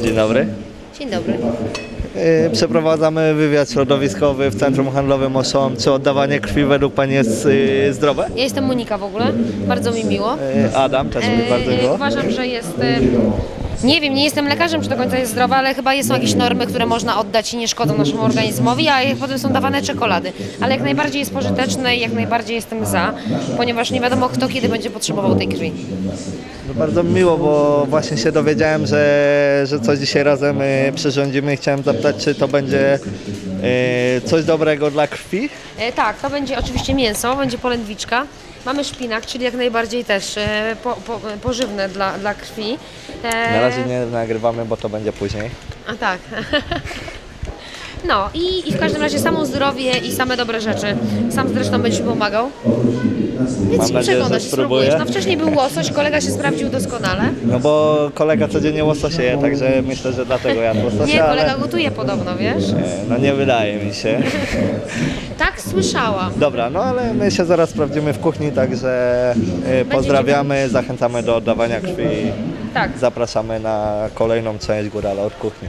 Dzień dobry. Dzień dobry. Yy, Przeprowadzamy wywiad środowiskowy w Centrum Handlowym Oszom. Czy oddawanie krwi według Pani jest yy, zdrowe? Ja jestem Monika w ogóle. Bardzo mi miło. Yy, Adam, też mi bardzo E, miło. Uważam, że jest. Nie wiem, nie jestem lekarzem, czy do końca jest zdrowa, ale chyba są jakieś normy, które można oddać i nie szkodzą naszemu organizmowi, a jak potem są dawane czekolady. Ale jak najbardziej jest pożyteczne i jak najbardziej jestem za, ponieważ nie wiadomo kto kiedy będzie potrzebował tej krwi. No bardzo miło, bo właśnie się dowiedziałem, że, że coś dzisiaj razem yy, przyrządzimy i chciałem zapytać, czy to będzie yy, coś dobrego dla krwi? E, tak, to będzie oczywiście mięso, będzie polędwiczka. Mamy szpinak, czyli jak najbardziej też e, po, po, pożywne dla, dla krwi. E, Na razie nie nagrywamy, bo to będzie później. A tak. No i, i w każdym razie samo zdrowie i same dobre rzeczy. Sam zresztą będziesz mi pomagał. Więc Mam się nadzieję, przekonasz że spróbujesz. spróbuję. No wcześniej był łosoś, kolega się sprawdził doskonale. No bo kolega codziennie łososie je, także myślę, że dlatego jadł łososia, Nie, kolega ale gotuje podobno, wiesz? nie, no nie wydaje mi się. Tak słyszałam. Dobra, no ale my się zaraz sprawdzimy w kuchni, także y, pozdrawiamy, zachęcamy do oddawania krwi. Tak. Zapraszamy na kolejną część Górala od kuchni.